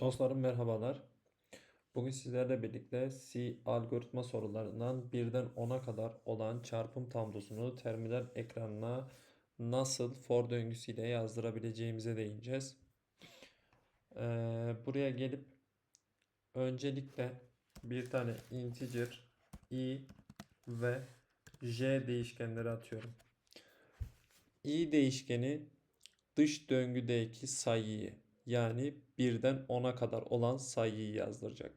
Dostlarım merhabalar. Bugün sizlerle birlikte C algoritma sorularından birden 10'a kadar olan çarpım tablosunu terminal ekranına nasıl for döngüsüyle yazdırabileceğimize değineceğiz. Ee, buraya gelip öncelikle bir tane integer i ve j değişkenleri atıyorum. i değişkeni dış döngüdeki sayıyı yani birden 10'a kadar olan sayıyı yazdıracak.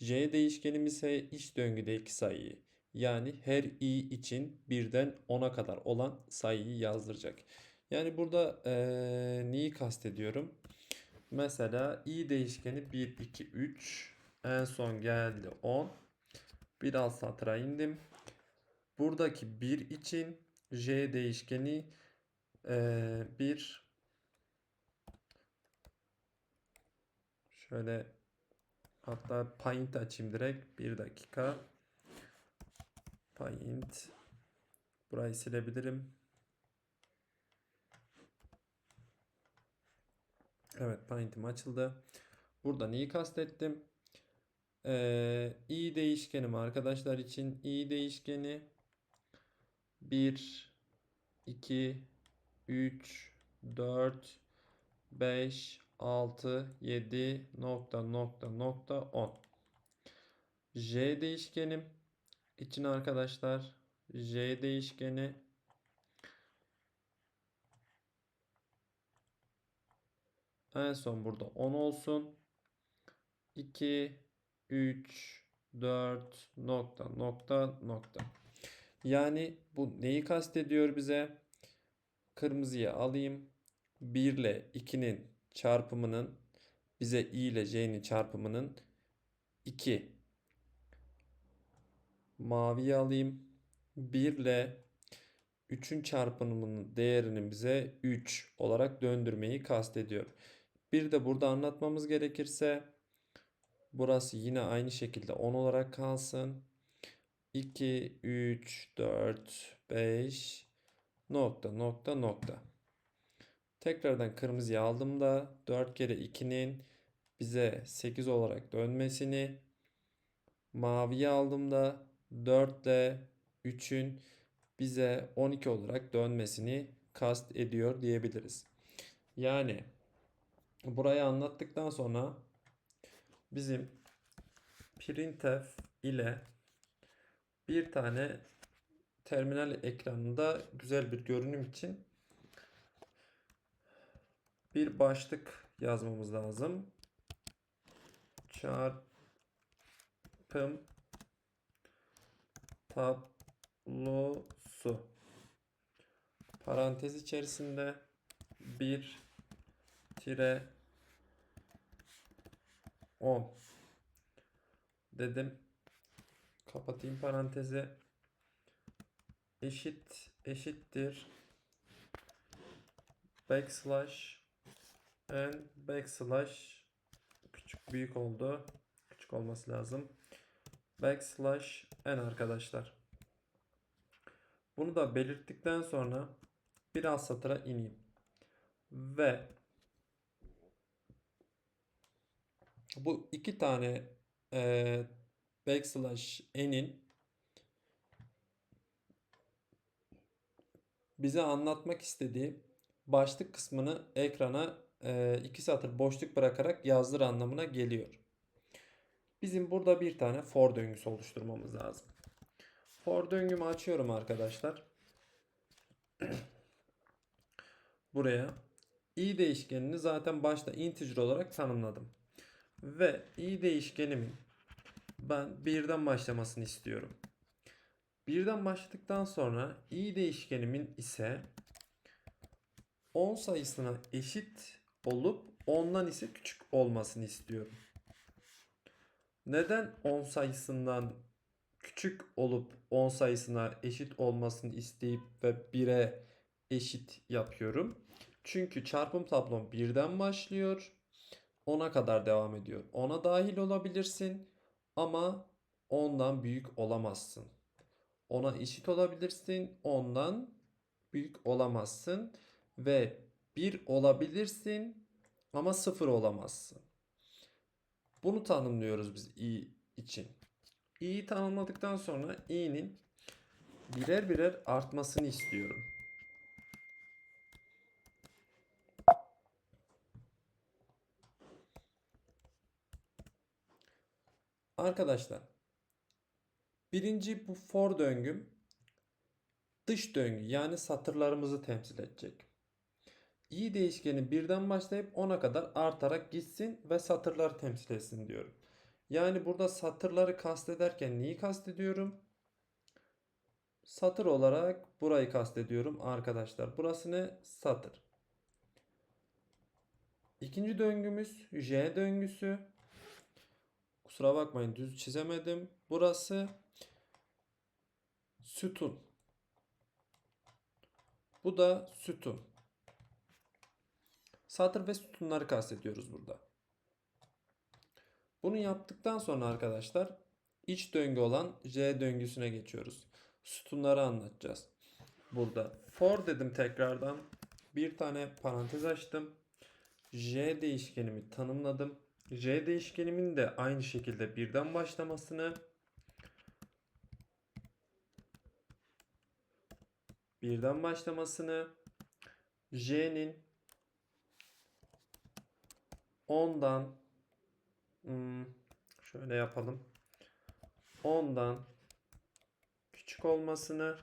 J değişkenim ise iç döngüdeki sayıyı yani her i için birden 10'a kadar olan sayıyı yazdıracak. Yani burada eee, neyi kastediyorum? Mesela i değişkeni 1, 2, 3 en son geldi 10. Bir alt satıra indim. Buradaki 1 için j değişkeni eee 1 Şöyle hatta paint açayım direkt. Bir dakika. Paint. Burayı silebilirim. Evet paint'im açıldı. Burada neyi kastettim? Ee, i değişkenim arkadaşlar için i değişkeni 1 2 3 4 5 6 7 nokta nokta nokta 10 J değişkenim. İçin arkadaşlar J değişkeni. En son burada 10 olsun. 2 3 4 nokta nokta nokta. Yani bu neyi kastediyor bize? Kırmızıya alayım. 1 ile 2'nin çarpımının bize i ile j'nin çarpımının 2 maviyi alayım 1 ile 3'ün çarpımının değerinin bize 3 olarak döndürmeyi kastediyor. Bir de burada anlatmamız gerekirse burası yine aynı şekilde 10 olarak kalsın. 2, 3, 4, 5 nokta nokta nokta. Tekrardan kırmızıya aldığımda 4 kere 2'nin bize 8 olarak dönmesini maviye aldığımda 4 ile 3'ün bize 12 olarak dönmesini kast ediyor diyebiliriz. Yani burayı anlattıktan sonra bizim printf ile bir tane terminal ekranında güzel bir görünüm için bir başlık yazmamız lazım. Çarpım tablosu parantez içerisinde 1 tire 10 dedim. Kapatayım parantezi. Eşit eşittir backslash n backslash küçük büyük oldu. Küçük olması lazım. Backslash n arkadaşlar. Bunu da belirttikten sonra bir alt satıra ineyim. Ve bu iki tane e, backslash n'in bize anlatmak istediği başlık kısmını ekrana iki satır boşluk bırakarak yazdır anlamına geliyor. Bizim burada bir tane for döngüsü oluşturmamız lazım. For döngümü açıyorum arkadaşlar. Buraya i değişkenini zaten başta integer olarak tanımladım. Ve i değişkenimin ben birden başlamasını istiyorum. Birden başladıktan sonra i değişkenimin ise 10 sayısına eşit olup 10'dan ise küçük olmasını istiyorum. Neden 10 sayısından küçük olup 10 sayısına eşit olmasını isteyip ve 1'e eşit yapıyorum? Çünkü çarpım tablom birden başlıyor. 10'a kadar devam ediyor. 10'a dahil olabilirsin ama 10'dan büyük olamazsın. 10'a eşit olabilirsin. 10'dan büyük olamazsın ve 1 olabilirsin ama 0 olamazsın. Bunu tanımlıyoruz biz i için. i'yi tanımladıktan sonra i'nin birer birer artmasını istiyorum. Arkadaşlar birinci bu for döngüm dış döngü yani satırlarımızı temsil edecek. İ değişkeni birden başlayıp 10'a kadar artarak gitsin ve satırlar temsil etsin diyorum. Yani burada satırları kastederken neyi kastediyorum? Satır olarak burayı kastediyorum arkadaşlar. Burası ne? Satır. İkinci döngümüz J döngüsü. Kusura bakmayın düz çizemedim. Burası sütun. Bu da sütun. Satır ve sütunları kastediyoruz burada. Bunu yaptıktan sonra arkadaşlar iç döngü olan J döngüsüne geçiyoruz. Sütunları anlatacağız. Burada for dedim tekrardan. Bir tane parantez açtım. J değişkenimi tanımladım. J değişkenimin de aynı şekilde birden başlamasını birden başlamasını J'nin 10'dan hmm, şöyle yapalım. 10'dan küçük olmasını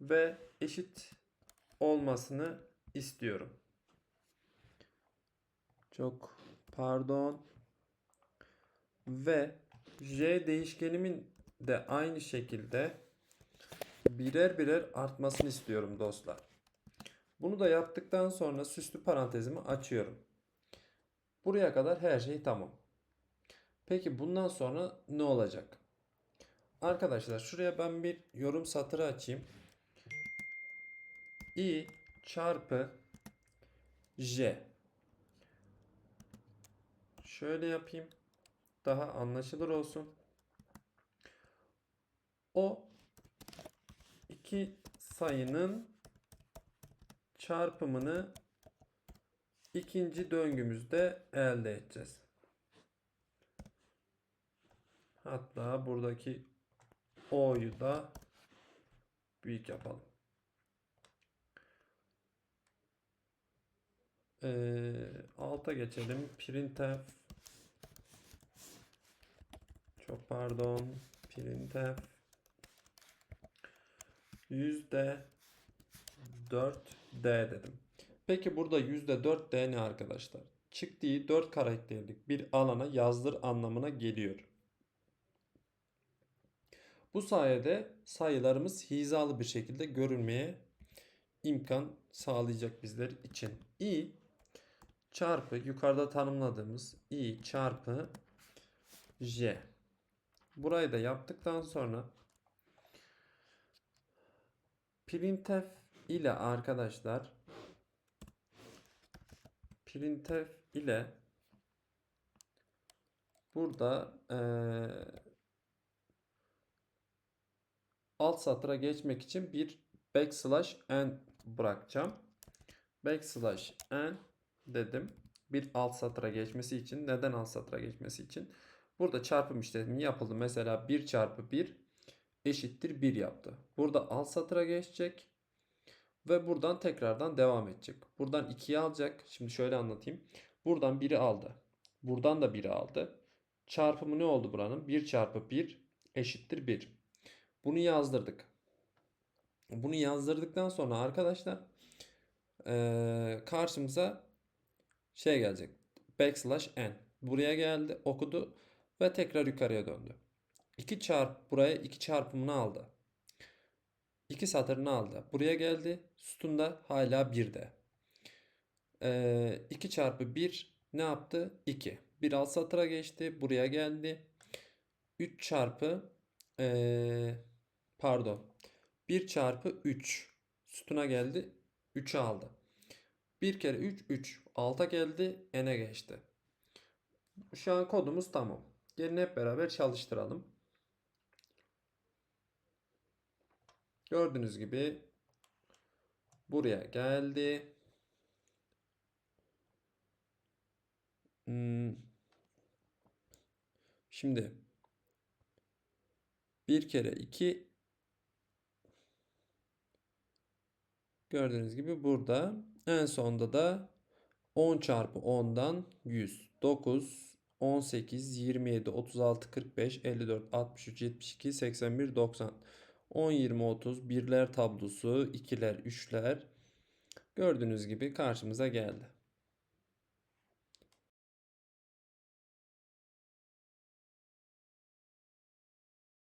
ve eşit olmasını istiyorum. Çok pardon. Ve j değişkenimin de aynı şekilde birer birer artmasını istiyorum dostlar. Bunu da yaptıktan sonra süslü parantezimi açıyorum. Buraya kadar her şey tamam. Peki bundan sonra ne olacak? Arkadaşlar şuraya ben bir yorum satırı açayım. i çarpı j. Şöyle yapayım. Daha anlaşılır olsun. O iki sayının çarpımını ikinci döngümüzde elde edeceğiz. Hatta buradaki o'yu da büyük yapalım. Ee, alta geçelim. Printf çok pardon. Printf yüzde 4D dedim. Peki burada yüzde 4D ne arkadaşlar? Çıktığı 4 karakterlik bir alana yazdır anlamına geliyor. Bu sayede sayılarımız hizalı bir şekilde görünmeye imkan sağlayacak bizler için. i çarpı yukarıda tanımladığımız i çarpı j. Burayı da yaptıktan sonra printf ile arkadaşlar printf ile burada ee, alt satıra geçmek için bir backslash n bırakacağım. Backslash n dedim. Bir alt satıra geçmesi için. Neden alt satıra geçmesi için? Burada çarpım işlemi yapıldı. Mesela 1 çarpı 1 eşittir 1 yaptı. Burada alt satıra geçecek. Ve buradan tekrardan devam edecek. Buradan 2'yi alacak. Şimdi şöyle anlatayım. Buradan 1'i aldı. Buradan da 1'i aldı. Çarpımı ne oldu buranın? 1 çarpı 1 eşittir 1. Bunu yazdırdık. Bunu yazdırdıktan sonra arkadaşlar karşımıza şey gelecek. Backslash n. Buraya geldi, okudu ve tekrar yukarıya döndü. 2 çarp buraya 2 çarpımını aldı. 2 satırını aldı. Buraya geldi. Sütunda hala 1'de. Ee, 2 çarpı 1 ne yaptı? 2. Bir alt satıra geçti. Buraya geldi. 3 çarpı ee, pardon. 1 çarpı 3 sütuna geldi. 3'ü aldı. 1 kere 3 3. Alta geldi. N'e geçti. Şu an kodumuz tamam. Gelin hep beraber çalıştıralım. Gördüğünüz gibi buraya geldi. Hmm. Şimdi 1 kere 2 gördüğünüz gibi burada. En sonda da 10 çarpı 10'dan 100. 9, 18, 27, 36, 45, 54, 63, 72, 81, 90. 10, 20, 30 birler tablosu, ikiler, üçler gördüğünüz gibi karşımıza geldi.